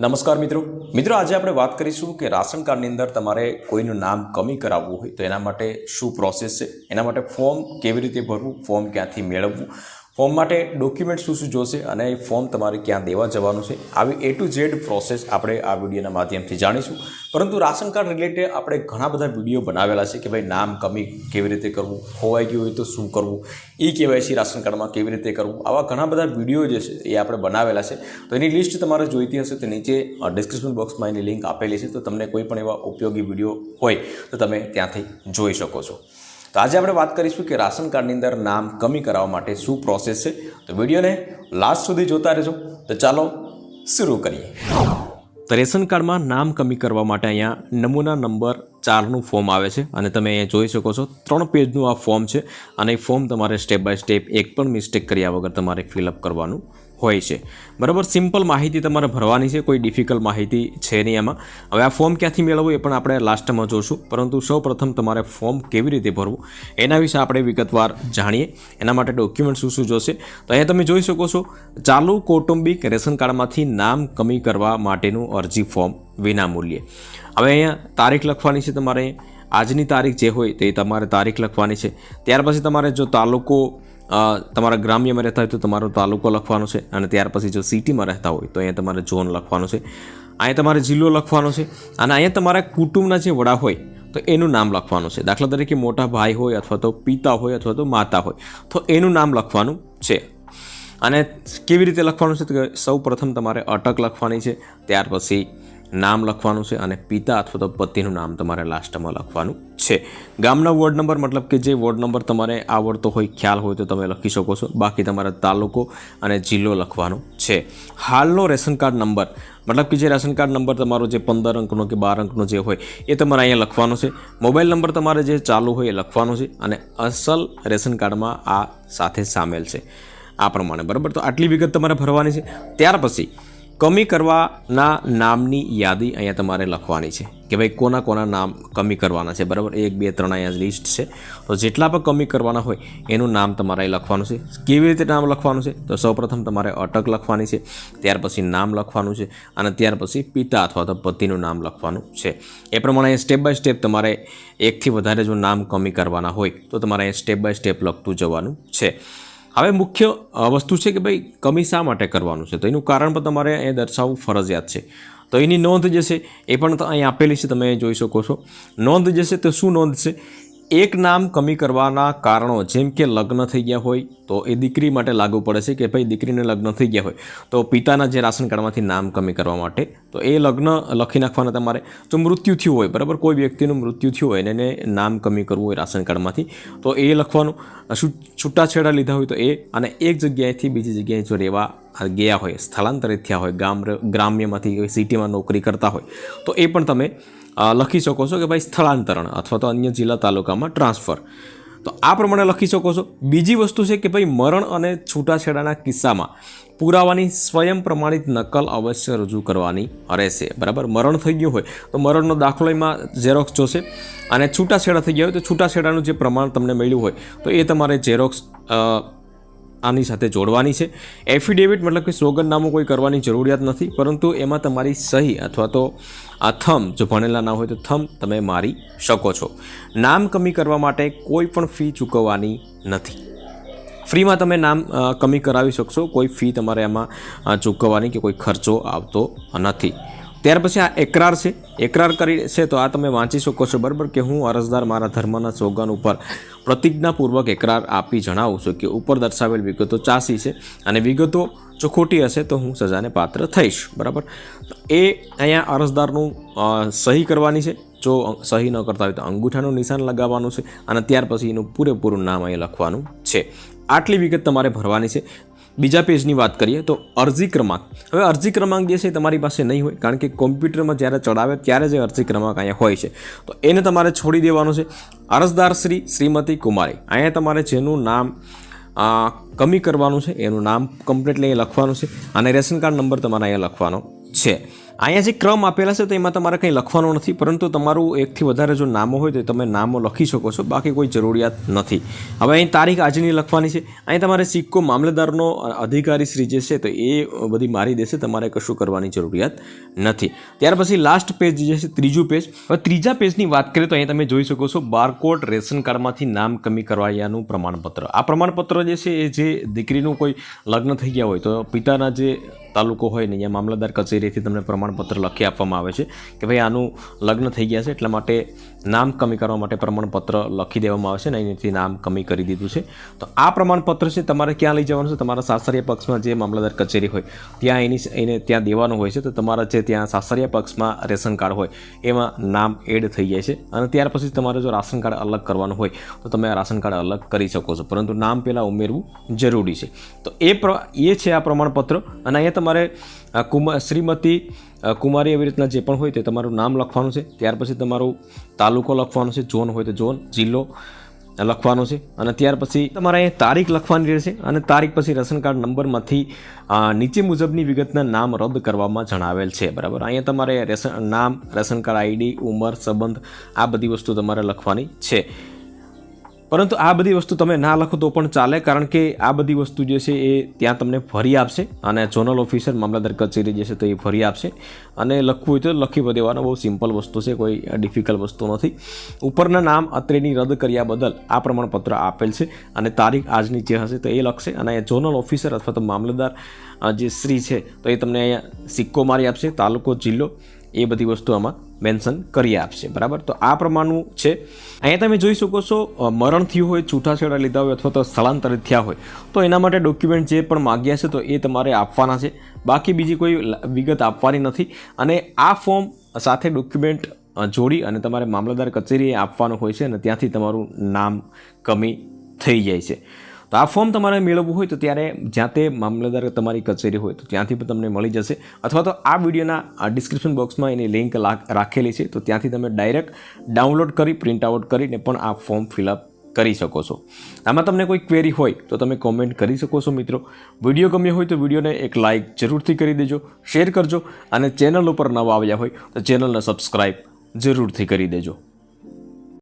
નમસ્કાર મિત્રો. મિત્રો, આજે આપણે વાત કરીશું કે રાશન કાર્ડની અંદર તમારે કોઈનું નામ કમી કરાવવું હોય તો એના માટે શું પ્રોસેસ છે? એના માટે ફોર્મ કેવી રીતે ભરવું? ફોર્મ ક્યાંથી મેળવવું? ફોર્મ માટે ડોક્યુમેન્ટ શું શું જોશે અને એ ફોર્મ તમારે ક્યાં દેવા જવાનું છે, આવી એ ટુ ઝેડ પ્રોસેસ આપણે આ વિડીયોના માધ્યમથી જાણીશું. પરંતુ રાશન કાર્ડ રિલેટેડ આપણે ઘણા બધા વીડિયો બનાવેલા છે કે ભાઈ નામ, કમી કેવી રીતે કરવું, ખોવાઈ ગયું હોય તો શું કરવું, ઈ કેવાયસી રાશન કાર્ડમાં કેવી રીતે કરવું, આવા ઘણા બધા વીડિયો જે છે એ આપણે બનાવેલા છે. તો એની લિસ્ટ તમારે જોઈતી હશે, તો નીચે ડિસ્ક્રિપ્શન બોક્સમાં એની લિંક આપેલી છે, તો તમને કોઈ પણ એવા ઉપયોગી વીડિયો હોય તો તમે ત્યાંથી જોઈ શકો છો. તો આજે આપણે વાત કરીશું કે રાશન કાર્ડની અંદર નામ કમી કરાવવા માટે શું પ્રોસેસ છે. તો વિડીયોને લાસ્ટ સુધી જોતા રહેજો. તો ચાલો શરૂ કરીએ. તો રેશન કાર્ડમાં નામ કમી કરવા માટે અહીંયા નમૂના નંબર ચારનું ફોર્મ આવે છે અને તમે અહીંયા જોઈ શકો છો ત્રણ પેજનું આ ફોર્મ છે. અને એ ફોર્મ તમારે સ્ટેપ બાય સ્ટેપ એક પણ મિસ્ટેક કર્યા વગર તમારે ફિલઅપ કરવાનું હોય છે. બરાબર? સિમ્પલ માહિતી તમારે ભરવાની છે, કોઈ ડિફિકલ્ટ માહિતી છે નહીં એમાં. હવે આ ફોર્મ ક્યાંથી મેળવવું એ પણ આપણે લાસ્ટમાં જોશું. પરંતુ સૌ પ્રથમ તમારે ફોર્મ કેવી રીતે ભરવું એના વિશે આપણે વિગતવાર જાણીએ. એના માટે ડોક્યુમેન્ટ શું શું જોશે. તો અહીંયા તમે જોઈ શકો છો, ચાલુ કૌટુંબિક રેશન કાર્ડમાંથી નામ કમી કરવા માટેનું અરજી ફોર્મ વિનામૂલ્યે. હવે અહીંયા તારીખ લખવાની છે તમારે. આજની તારીખ જે હોય તે તમારે તારીખ લખવાની છે. ત્યાર પછી તમારે જો તાલુકો તમારા ગ્રામ્યમાં રહેતા હોય તો તમારો તાલુકો લખવાનો છે અને ત્યાર પછી જો સિટીમાં રહેતા હોય તો અહીંયા તમારે ઝોન લખવાનું છે. અહીંયા તમારે જિલ્લો લખવાનો છે અને અહીંયા તમારા કુટુંબના જે વડા હોય તો એનું નામ લખવાનું છે. દાખલા તરીકે મોટા ભાઈ હોય અથવા તો પિતા હોય અથવા તો માતા હોય તો એનું નામ લખવાનું છે. અને કેવી રીતે લખવાનું છે તો કે સૌ પ્રથમ તમારે અટક લખવાની છે, ત્યાર પછી નામ લખવાનું છે અને પિતા અથવા તો પતિનું નામ તમારે લાસ્ટમાં લખવાનું છે. ગામના વોર્ડ નંબર મતલબ કે જે વોર્ડ નંબર તમારે આવડતો હોય, ખ્યાલ હોય તો તમે લખી શકો છો. બાકી તમારા તાલુકો અને જિલ્લો લખવાનો છે. હાલનો રેશન કાર્ડ નંબર, મતલબ કે જે રેશન કાર્ડ નંબર તમારો જે પંદર અંકનો કે બાર અંકનો જે હોય, એ તમારે અહીંયા લખવાનો છે. મોબાઈલ નંબર તમારે જે ચાલુ હોય એ લખવાનો છે અને અસલ રેશન કાર્ડમાં આ સાથે સામેલ છે. આ પ્રમાણે, બરાબર? તો આટલી વિગત તમારે ભરવાની છે. ત્યાર પછી કમી કરવાના નામની યાદી અહીંયા તમારે લખવાની છે કે ભાઈ કોના કોના નામ કમી કરવાના છે, બરાબર? એક, બે, ત્રણ અહીંયા લિસ્ટ છે. તો જેટલા પણ કમી કરવાના હોય, એનું નામ તમારે લખવાનું છે. કેવી રીતે નામ લખવાનું છે? તો સૌપ્રથમ તમારે અટક લખવાની છે, ત્યાર પછી નામ લખવાનું છે અને ત્યાર પછી પિતા અથવા તો પતિનું નામ લખવાનું છે. એ પ્રમાણે સ્ટેપ બાય સ્ટેપ તમારે એકથી વધારે જો નામ કમી કરવાના હોય, તો તમારે સ્ટેપ બાય સ્ટેપ લખતું જવાનું છે. હવે મુખ્ય વસ્તુ છે કે ભાઈ કમી શા માટે કરવાનું છે? તો એનું કારણ પણ તમારે અહીંયા દર્શાવવું ફરજિયાત છે. તો એની નોંધ જે છે, એ પણ અહીં આપેલી છે, તમે જોઈ શકો છો. નોંધ જે છે, તો શું નોંધ છે? એક નામ કમી કરવાના કારણો, જેમ કે લગ્ન થઈ ગયા હોય, તો એ દીકરી માટે લાગુ પડે છે કે ભાઈ દીકરીને લગ્ન થઈ ગયા હોય. તો પિતાના જે રાશન કાર્ડમાંથી નામ કમી કરવા માટે, તો એ લગ્ન લખી નાખવાના તમારે. જો મૃત્યુ થયું હોય, બરાબર? કોઈ વ્યક્તિનું મૃત્યુ થયું હોય એને નામ કમી કરવું હોય રાશન કાર્ડમાંથી, તો એ લખવાનું. છૂટાછેડા લીધા હોય તો એ, અને એક જગ્યાએથી બીજી જગ્યાએ જો રહેવા ગયા હોય, સ્થળાંતરિત થયા હોય, ગામ, ગ્રામ્યમાંથી સિટીમાં નોકરી કરતા હોય, તો એ પણ તમે લખી શકો છો કે ભાઈ સ્થળાંતરણ અથવા તો અન્ય જિલ્લા તાલુકામાં ટ્રાન્સફર. તો આ પ્રમાણે લખી શકો છો. બીજી વસ્તુ છે કે ભાઈ મરણ અને છૂટાછેડાના કિસ્સામાં પુરાવાની સ્વયં પ્રમાણિત નકલ અવશ્ય રજૂ કરવાની રહેશે. બરાબર? મરણ થઈ ગયું હોય તો મરણનો દાખલો એમાં ઝેરોક્સ જોશે. અને છૂટાછેડા થઈ ગયા હોય તો છૂટાછેડાનું જે પ્રમાણ તમને મળ્યું હોય તો એ તમારે ઝેરોક્સ આની સાથે જોડવાની છે. એફિડેવિટ મતલબ કે સોગંદનામું કોઈ કરવાની જરૂરિયાત નથી, પરંતુ એમાં તમારી સહી અથવા તો આ થમ જો ભણેલા ના હોય તો થમ તમે મારી શકો છો. નામ કમી કરવા માટે કોઈ પણ ફી ચૂકવવાની નથી. ફ્રીમાં તમે નામ કમી કરાવી શકશો, કોઈ ફી તમારે એમાં ચૂકવવાની કે કોઈ ખર્ચો આવતો નથી. ત્યાર પછી આ એકરાર છે. એકરાર કરી છે તો આ તમે વાંચી શકો છો બરાબર કે હું અરજદાર મારા ધર્મના સોગન ઉપર પ્રતિજ્ઞાપૂર્વક એકરાર આપી જણાવું છું કે ઉપર દર્શાવેલ વિગતો ચાસી છે અને વિગતો જો ખોટી હશે તો હું સજાને પાત્ર થઈશ. બરાબર? એ અહીંયા અરજદારનું સહી કરવાની છે. જો સહી ન કરતા હોય તો અંગૂઠાનું નિશાન લગાવવાનું છે અને ત્યાર પછી એનું પૂરેપૂરું નામ અહીં લખવાનું છે. આટલી વિગત તમારે ભરવાની છે. બીજા પેજની વાત કરીએ તો અરજી ક્રમાંક. હવે અરજી ક્રમાંક જે છે તમારી પાસે નહીં હોય, કારણ કે કોમ્પ્યુટરમાં જ્યારે ચડાવે ત્યારે જે અરજી ક્રમાંક અહીંયા હોય છે. તો એને તમારે છોડી દેવાનો છે. અરજદાર શ્રી શ્રીમતી કુમારી, અહીંયા તમારે જેનું નામ કમી કરવાનું છે, એનું નામ કમ્પ્લીટલી અહીંયા લખવાનું છે. અને રેશન કાર્ડ નંબર તમારે અહીંયા લખવાનો છે. અહીંયા જે ક્રમ આપેલા છે તો એમાં તમારે કંઈ લખવાનું નથી, પરંતુ તમારું એકથી વધારે જો નામો હોય તો તમે નામો લખી શકો છો, બાકી કોઈ જરૂરિયાત નથી. હવે અહીં તારીખ આજની લખવાની છે. અહીં તમારે સિક્કો મામલેદારનો અધિકારી શ્રી જે છે તો એ બધી મારી દેશે, તમારે કશું કરવાની જરૂરિયાત નથી. ત્યાર પછી લાસ્ટ પેજ જે છે, ત્રીજું પેજ હવે ત્રીજા પેજની વાત કરીએ તો અહીં તમે જોઈ શકો છો બારકોડ રેશન કાર્ડમાંથી નામ કમી કરવાયાનું પ્રમાણપત્ર. આ પ્રમાણપત્ર જે છે, એ જે દીકરીનું કોઈ લગ્ન થઈ ગયા હોય તો પિતાના જે તાલુકો હોય ને અહીંયા મામલતદાર કચેરીથી તમને પ્રમાણપત્ર લખી આપવામાં આવે છે કે ભાઈ આનું લગ્ન થઈ ગયા છે એટલા માટે નામ કમી કરવા માટે પ્રમાણપત્ર લખી દેવામાં આવે છે ને અહીંથી નામ કમી કરી દીધું છે. તો આ પ્રમાણપત્ર છે, તમારે ક્યાં લઈ જવાનું છે? તમારા સાસરિયા પક્ષમાં જે મામલતદાર કચેરી હોય, ત્યાં એની એને ત્યાં દેવાનું હોય છે. તો તમારા જે ત્યાં સાસરિયા પક્ષમાં રેશન કાર્ડ હોય, એમાં નામ એડ થઈ જાય છે અને ત્યાર પછી તમારે જો રાશન કાર્ડ અલગ કરવાનું હોય, તો તમે આ રાશન કાર્ડ અલગ કરી શકો છો. પરંતુ નામ પહેલાં ઉમેરવું જરૂરી છે. તો એ એ છે આ પ્રમાણપત્ર અને અહીંયા તમારે અ, કુમા શ્રીમતી કુમારી એવી રીતના જે પણ હોય તે તમારું નામ લખવાનું છે. ત્યાર પછી તમારું તાલુકો લખવાનો છે ઝોન હોય તો ઝોન જિલ્લો લખવાનો છે. અને ત્યાર પછી તમારે અહીંયા તારીખ લખવાની રહેશે અને તારીખ પછી રેશન કાર્ડ નંબરમાંથી નીચે મુજબની વિગતના નામ રદ કરવામાં જણાવેલ છે. બરાબર? અહીંયા તમારે રેશન નામ રેશન કાર્ડ આઈડી ઉંમર સંબંધ આ બધી વસ્તુ તમારે લખવાની છે. પરંતુ આ બધી વસ્તુ તમે ના લખો તો પણ ચાલે, કારણ કે આ બધી વસ્તુ જે છે એ ત્યાં તમને ફરી આપશે અને ઝોનલ ઓફિસર મામલતદાર કચેરી જે છે તો એ ફરી આપશે. અને લખવું હોય તો લખી દેવાનો, બહુ સિમ્પલ વસ્તુ છે, કોઈ ડિફિકલ્ટ વસ્તુ નથી. ઉપરના નામ અત્રેની રદ કર્યા બદલ આ પ્રમાણપત્ર આપેલ છે અને તારીખ આજની જે હશે તો એ લખશે અને ઝોનલ ઓફિસર અથવા તો મામલતદાર જે શ્રી છે તો એ તમને અહીંયા સિક્કો મારી આપશે, તાલુકો, જિલ્લો એ બધી વસ્તુ આમાં મેન્શન કરી આપશે. બરાબર? તો આ પ્રમાણનું છે. અહીંયા તમે જોઈ શકો છો મરણ થયું હોય છૂટાછેડા લીધા હોય અથવા તો સ્થળાંતરિત થયા હોય, તો એના માટે ડોક્યુમેન્ટ જે પણ માગ્યા છે તો એ તમારે આપવાના છે. બાકી બીજી કોઈ વિગત આપવાની નથી. અને આ ફોર્મ સાથે ડોક્યુમેન્ટ જોડી અને તમારે મામલતદાર કચેરીએ આપવાનું હોય છે અને ત્યાંથી તમારું નામ કમી થઈ જાય છે. તો આ ફોર્મ તમારે મેળવવું હોય તો ત્યારે જ્યાં તે મામલતદાર તમારી કચેરી હોય તો ત્યાંથી પણ તમને મળી જશે. અથવા તો આ વિડીયોના ડિસ્ક્રિપ્શન બોક્સમાં એની લિંક રાખેલી છે. તો ત્યાંથી તમે ડાયરેક્ટ ડાઉનલોડ કરી પ્રિન્ટ આઉટ કરીને પણ આ ફોર્મ ફિલઅપ કરી શકો છો. આમાં તમને કોઈ ક્વેરી હોય તો તમે કોમેન્ટ કરી શકો છો મિત્રો. વીડિયો ગમ્યો હોય તો વિડીયોને એક લાઇક જરૂરથી કરી દેજો શેર કરજો અને ચેનલ ઉપર નવા આવ્યા હોય તો ચેનલને સબસ્ક્રાઈબ જરૂરથી કરી દેજો.